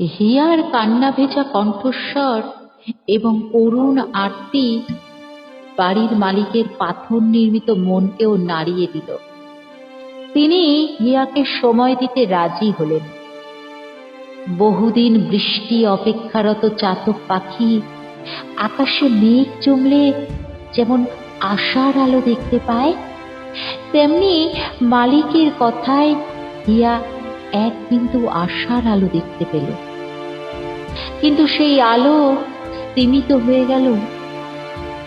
Here কান্না ভেজা কণ্ঠস্বর এবং করুণ আরতি বাড়ির মালিকের পাথর নির্মিত মনকেও নাড়িয়ে দিল। তিনি হিয়াকে সময় দিতে রাজি হলেন। বহুদিন বৃষ্টি অপেক্ষারত চাতক পাখি আকাশে মেঘ জমলে যেমন আশার আলো দেখতে পায়, তেমনি মালিকের কথায় হিয়া এক বিন্দু আশার আলো দেখতে পেল। কিন্তু সেই আলো স্তীমিত হয়ে গেল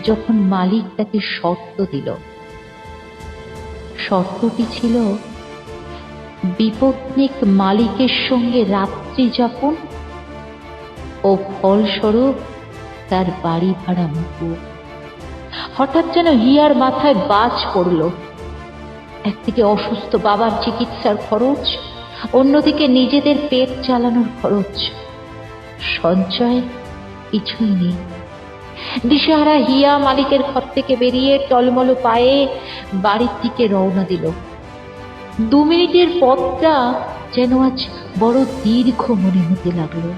যখন মালিক তাকে শর্ত দিল। শর্তটি ছিল বিপত্নিক মালিকের সঙ্গে রাত্রি যাপন ও ফলস্বরূপ তার বাড়ি ভাড়া মুকুব হঠাৎ যেন হিয়ার মাথায় বাজ পড়ল। একদিকে অসুস্থ বাবার চিকিৎসার খরচ, অন্যদিকে নিজেদের পেট চালানোর খরচ। সঞ্চয় কিছুই নেই। দিশাহারা হিয়া মালিকের ঘর থেকে বেরিয়ে টলমল পায়ে বাড়ির দিকে রওনা দিল। দু মিনিটের পথটা যেন আজ বড় দীর্ঘ মনে হতে লাগল।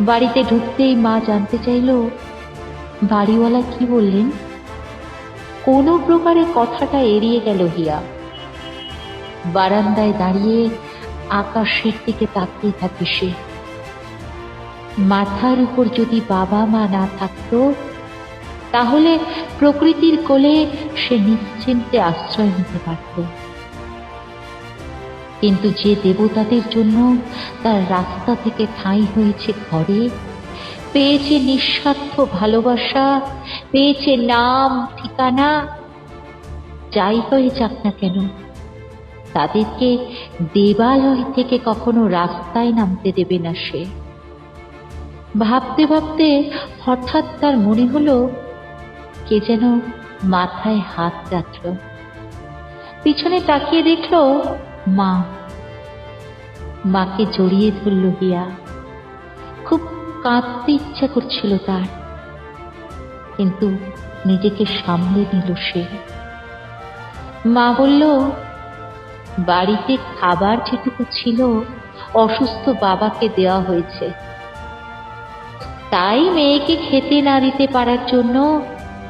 বাড়িতে ঢুকতেই মা জানতে চাইল, বাড়িওয়ালা কি বললেন? কোনো প্রকারে কথাটা এড়িয়ে গেল হিয়া। বারান্দায় দাঁড়িয়ে আকাশের দিকে তাকিয়ে থাকে সে। মাথার উপর যদি বাবা মা না থাকতো, তাহলে প্রকৃতির কোলে সে নিশ্চিন্তে আশ্রয় নিতে পারত। কিন্তু যে দেবতাদের জন্য তার রাস্তা থেকে ঠাঁই হয়েছে ঘরে, পেয়েছে নিঃস্বার্থ ভালোবাসা, পেয়েছে নাম, ঠিকানা, যাই হয়ে যাক না কেন, তাদেরকে দেবালয় থেকে কখনো রাস্তায় নামতে দেবে না সে। ভাবতে ভাবতে হঠাৎ তার মনে হলো কে যেন মাথায় হাত রাখল। পিছনে তাকিয়ে দেখল মা। মাকে জড়িয়ে ধরল হিয়া। খুব কাঁদতে ইচ্ছা করছিল তার। কিন্তু নিজেকে সামলে নিল সে। মা বলল, বাড়িতে খাবার যেটুকু ছিল, অসুস্থ বাবাকে দেওয়া হয়েছে। তাই মেয়েকে খেতে না দিতে পারার জন্য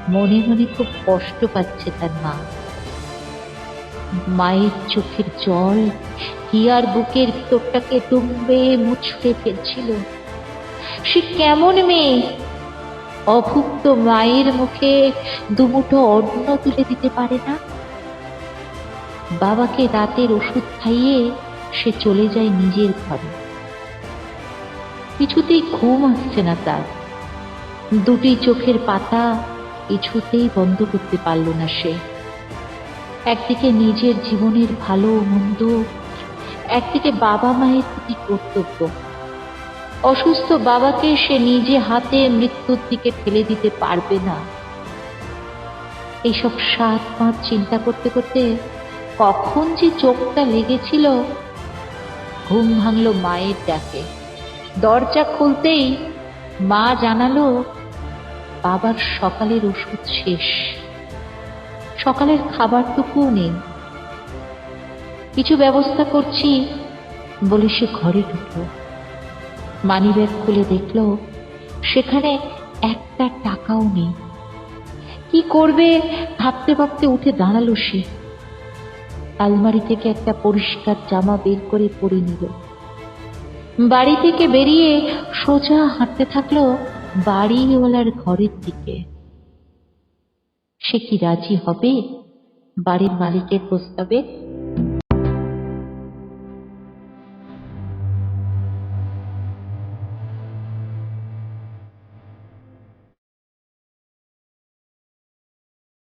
মনে মনে খুব কষ্ট পাচ্ছে তার মা। মায়ের চোখের জল হিয়ার বুকের ভিতরটাকে ডুববে মুছড়ে ফেলছিল। সে কেমন মেয়ে? অভুক্ত মায়ের মুখে দুমুঠো অন্ন তুলে দিতে পারে না? বাবাকে রাতের ওষুধ খাইয়ে সে চলে যায় নিজের ঘরে। কিছুতেই ঘুম আসছে না তার। দুটি চোখের পাতা কিছুতেই বন্ধ করতে পারল না সে। একদিকে নিজের জীবনের ভালো মন্দ, একদিকে বাবা মায়ের প্রতি কর্তব্য। অসুস্থ বাবাকে সে নিজে হাতে মৃত্যুর দিকে ঠেলে দিতে পারবে না। এইসব সাত পাঁচ চিন্তা করতে করতে কখন যে চোখটা লেগেছিল, ঘুম ভাঙল মায়ের ডাকে। দরজা খুলতেই মা জানালো, বাবার সকালের ওষুধ শেষ। সকালের খাবারটুকুও নেই। কিছু ব্যবস্থা করছি বলে সে ঘরে ঢুকলো। মানিব্যাগ খুলে দেখল, সেখানে একটা টাকাও নেই। কি করবে ভাবতে ভাবতে উঠে দাঁড়াল সে। আলমারি থেকে একটা পরিষ্কার জামা বের করে পরে নিল। বাড়ি থেকে বেরিয়ে সোজা হাঁটতে থাকল বাড়িওয়ালার ঘরের দিকে। সে কি রাজি হবে? বাড়ির মালিকের প্রস্তাবে